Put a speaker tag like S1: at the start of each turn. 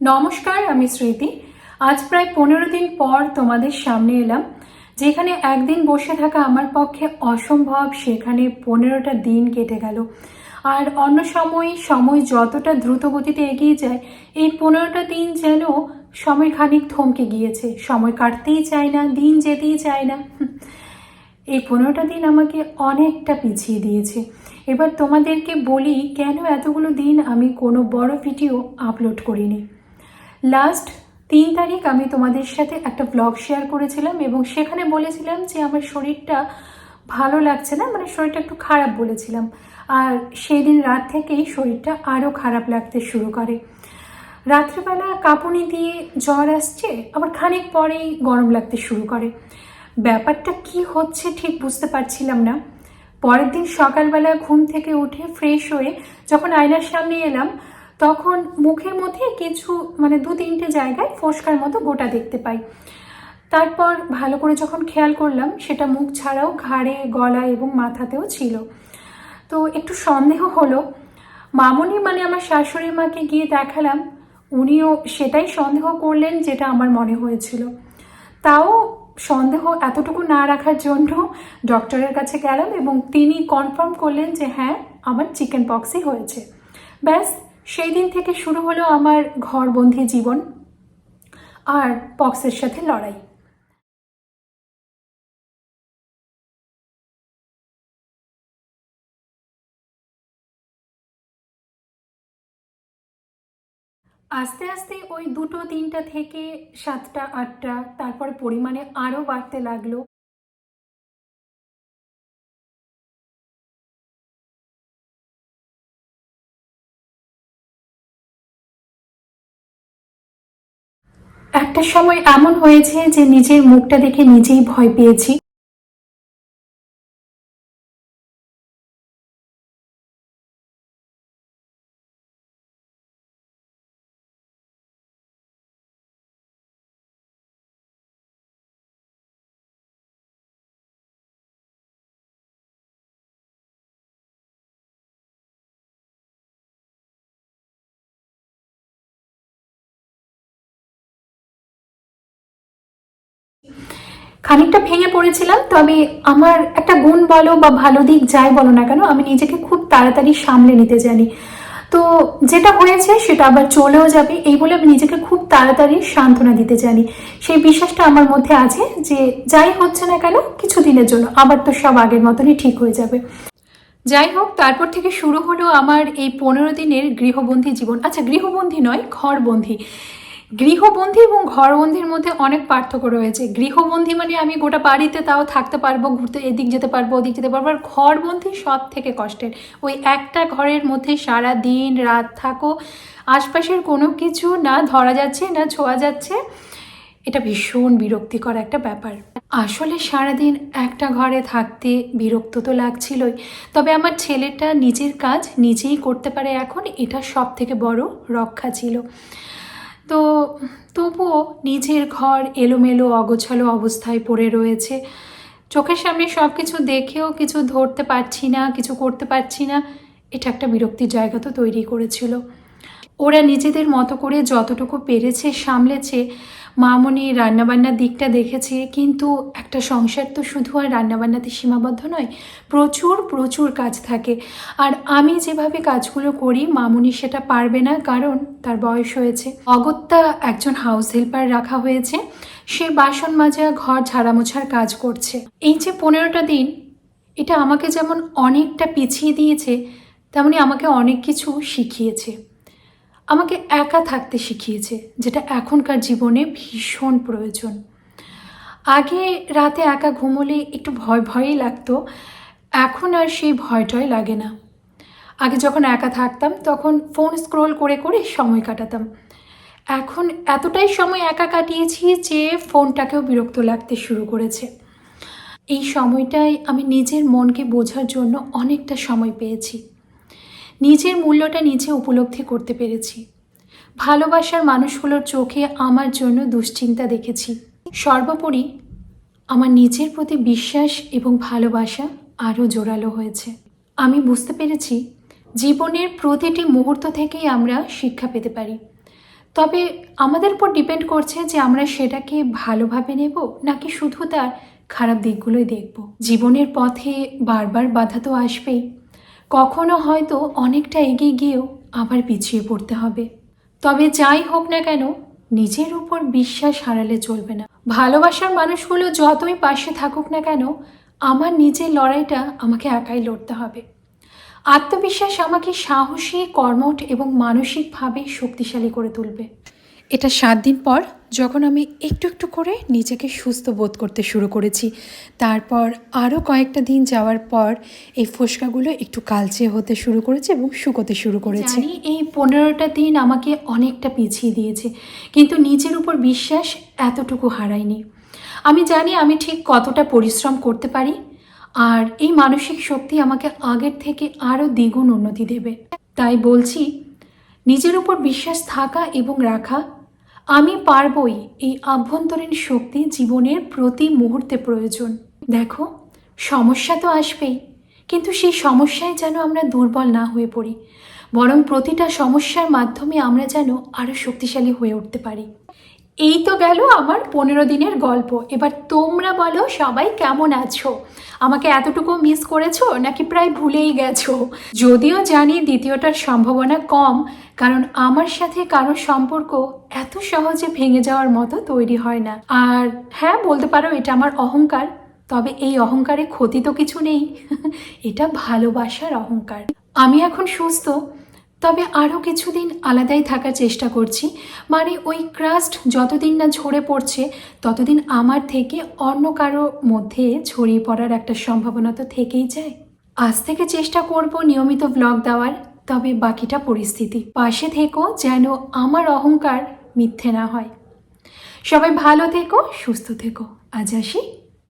S1: নমস্কার, আমি স্মৃতি। আজ প্রায় পনেরো দিন পর তোমাদের সামনে এলাম, যেখানে একদিন বসে থাকা আমার পক্ষে অসম্ভব, সেখানে পনেরোটা দিন কেটে গেল। আর অন্য সময় সময় যতটা দ্রুত গতিতে এগিয়ে যায়, এই পনেরোটা দিন যেন সময় খানিক থমকে গিয়েছে। সময় কাটতেই চায় না, দিন যেতেই চায় না। এই পনেরোটা দিন আমাকে অনেকটা পিছিয়ে দিয়েছে। এবার তোমাদেরকে বলি, কেন এতগুলো দিন আমি কোনো বড় ভিডিও আপলোড করিনি? লাস্ট তিন তারিখ আমি তোমাদের সাথে একটা ব্লগ শেয়ার করেছিলাম এবং সেখানে বলেছিলাম যে আমার শরীরটা ভালো লাগছে না মানে শরীরটা একটু খারাপ বলেছিলাম। আর সেই দিন রাত থেকেই শরীরটা আরও খারাপ লাগতে শুরু করে। রাত্রিবেলা কাঁপুনি দিয়ে জ্বর আসছে, আবার খানিক পরেই গরম লাগতে শুরু করে। ব্যাপারটা কি হচ্ছে ঠিক বুঝতে পারছিলাম না। পরের দিন সকালবেলা ঘুম থেকে উঠে ফ্রেশ হয়ে যখন আয়নার সামনে এলাম তখন মুখের মধ্যে কিছু মানে দু তিনটে জায়গায় ফোসকার মতো গোটা দেখতে পাই। তারপর ভালো করে যখন খেয়াল করলাম, সেটা মুখ ছাড়াও ঘাড়ে গলা এবং মাথাতেও ছিল। তো একটু সন্দেহ হলো, মামনি মানে আমার শাশুড়ি মাকে গিয়ে দেখালাম, উনিও সেটাই সন্দেহ করলেন যেটা আমার মনে হয়েছিল। তাও সন্দেহ এতটুকু না রাখার জন্য ডক্টরের কাছে গেলাম এবং তিনি কনফার্ম করলেন যে হ্যাঁ আমার চিকেন পক্সই হয়েছে। ব্যাস সেই দিন থেকে শুরু হলো আমার ঘরবন্দি জীবন আর পক্সের সাথে লড়াই। আস্তে আস্তে ওই দুটো তিনটা থেকে সাতটা, আটটা, তারপরে পরিমাণে আরও বাড়তে লাগল। একটা সময় এমন হয়েছে যে নিজের মুখটা দেখে নিজেই ভয় পেয়েছি। খানিকটা ভেঙে পড়েছিলাম, তবে আমার একটা গুণ বলো বা ভালো দিক যাই বলো না কেন, আমি নিজেকে খুব তাড়াতাড়ি সামলে নিতে জানি। তো যেটা হয়েছে সেটা আবার চলেও যাবে, এই বলে আমি নিজেকে খুব তাড়াতাড়ি সান্ত্বনা দিতে জানি। সেই বিশ্বাসটা আমার মধ্যে আছে যে যাই হচ্ছে না কেন, কিছু দিনের জন্য, আবার তো সব আগের মতনই ঠিক হয়ে যাবে। যাই হোক, তারপর থেকে শুরু হলো আমার এই পনেরো দিনের গৃহবন্দী জীবন। আচ্ছা গৃহবন্দী নয়, ঘরবন্দী। গৃহবন্দী এবং ঘরবন্দির মধ্যে অনেক পার্থক্য রয়েছে। গৃহবন্দী মানে আমি গোটা বাড়িতে তাও থাকতে পারব, ঘুরতে, এদিক যেতে পারব, ওদিক যেতে পারব। আর ঘরবন্দি সব থেকে কষ্টের। ওই একটা ঘরের মধ্যে সারা দিন রাত থাকো, আশপাশের কোনো কিছু না ধরা যাচ্ছে, না ছোঁয়া যাচ্ছে। এটা ভীষণ বিরক্তিকর একটা ব্যাপার। আসলে সারাদিন একটা ঘরে থাকতে বিরক্ত তো লাগছিলই। তবে আমার ছেলেটা নিজের কাজ নিজেই করতে পারে এখন, এটা সব থেকে বড় রক্ষা ছিল। তো তবুও নিজের ঘর এলোমেলো অগোছালো অবস্থায় পড়ে রয়েছে। চোখের সামনে সব কিছু দেখেও কিছু ধরতে পারছি না, কিছু করতে পারছি না। এটা একটা বিরক্তির জায়গা তো তৈরি করেছিল। ওরা নিজেদের মতো করে যতটুকু পেরেছে, সামলেছে। মামনি রান্নাবান্নার দিকটা দেখেছে, কিন্তু একটা সংসার তো শুধু আর রান্নাবান্নাতে সীমাবদ্ধ নয়, প্রচুর প্রচুর কাজ থাকে। আর আমি যেভাবে কাজগুলো করি, মামনি সেটা পারবে না, কারণ তার বয়স হয়েছে। অগত্যা একজন হাউস হেল্পার রাখা হয়েছে। সে বাসন মাজা, ঘর ঝাড়ামোছার কাজ করছে। এই যে পনেরোটা দিন, এটা আমাকে যেমন অনেকটা পিছিয়ে দিয়েছে, তেমনি আমাকে অনেক কিছু শিখিয়েছে। আমাকে একা থাকতে শিখিয়েছে, যেটা এখনকার জীবনে ভীষণ প্রয়োজন। আগে রাতে একা ঘুমোলে একটু ভয়, ভয়ই লাগতো, এখন আর সেই ভয়টয় লাগে না। আগে যখন একা থাকতাম, তখন ফোন স্ক্রোল করে করে সময় কাটাতাম। এখন এতটাই সময় একা কাটিয়েছি যে ফোনটাকেও বিরক্ত লাগতে শুরু করেছে। এই সময়টায় আমি নিজের মনকে বোঝার জন্য অনেকটা সময় পেয়েছি। নিজের মূল্যটা নিজে উপলব্ধি করতে পেরেছি। ভালোবাসার মানুষগুলোর চোখে আমার জন্য দুশ্চিন্তা দেখেছি। সর্বোপরি আমার নিজের প্রতি বিশ্বাস এবং ভালোবাসা আরও জোরালো হয়েছে। আমি বুঝতে পেরেছি জীবনের প্রতিটি মুহূর্ত থেকেই আমরা শিক্ষা পেতে পারি। তবে আমাদের উপর ডিপেন্ড করছে যে আমরা সেটাকে ভালোভাবে নেব নাকি শুধু তার খারাপ দিকগুলোই দেখব। জীবনের পথে বারবার বাধা তো আসবেই। কখনো হয়তো অনেকটা এগিয়ে গিয়েও আবার পিছিয়ে পড়তে হবে। তবে যাই হোক না কেন, নিজের উপর বিশ্বাস হারালে চলবে না। ভালোবাসার মানুষগুলো যতই পাশে থাকুক না কেন, আমার নিজের লড়াইটা আমাকে একাই লড়তে হবে। আত্মবিশ্বাস আমাকে সাহসী, কর্মঠ এবং মানসিকভাবে শক্তিশালী করে তুলবে। এটা সাত দিন পর যখন আমি একটু একটু করে নিজেকে সুস্থ বোধ করতে শুরু করেছি, তারপর আরও কয়েকটা দিন যাওয়ার পর এই ফোসকাগুলো একটু কালচে হতে শুরু করেছে এবং শুকোতে শুরু করেছে। এই পনেরোটা দিন আমাকে অনেকটা পিছিয়ে দিয়েছে, কিন্তু নিজের উপর বিশ্বাস এতটুকু হারায়নি। আমি জানি আমি ঠিক কতটা পরিশ্রম করতে পারি, আর এই মানসিক শক্তি আমাকে আগের থেকে আরও দ্বিগুণ উন্নতি দেবে। তাই বলছি, নিজের উপর বিশ্বাস থাকা এবং রাখা আমি পারবই এই আভ্যন্তরীণ শক্তি জীবনের প্রতি মুহূর্তে প্রয়োজন। দেখো, সমস্যা তো আসবেই, কিন্তু সেই সমস্যায় যেন আমরা দুর্বল না হয়ে পড়ি, বরং প্রতিটা সমস্যার মাধ্যমে আমরা যেন আরও শক্তিশালী হয়ে উঠতে পারি। এই তো গেল আমার পনেরো দিনের গল্প। এবার তোমরা বলো সবাই কেমন আছো? আমাকে এতটুকু মিস করেছ নাকি প্রায় ভুলেই গেছো? যদিও জানি দ্বিতীয়টার সম্ভাবনা কম কারণ আমার সাথে কারোর সম্পর্ক এত সহজে ভেঙে যাওয়ার মতো তৈরি হয় না। আর হ্যাঁ বলতে পারো এটা আমার অহংকার, তবে এই অহংকারে ক্ষতি তো কিছু নেই। এটা ভালোবাসার অহংকার। আমি এখন সুস্থ, তবে আরও কিছুদিন আলাদাই থাকার চেষ্টা করছি। মানে ওই ক্রাস্ট যতদিন না ঝরে পড়ছে, ততদিন আমার থেকে অন্য কারও মধ্যে ছড়িয়ে পড়ার একটা সম্ভাবনা তো থেকেই যায়। আজ থেকে চেষ্টা করব নিয়মিত ব্লগ দেওয়ার। তবে বাকিটা পরিস্থিতি। পাশে থেকো যেন আমার অহংকার মিথ্যে না হয়। সবাই ভালো থেকো, সুস্থ থেকো। আজ আসি।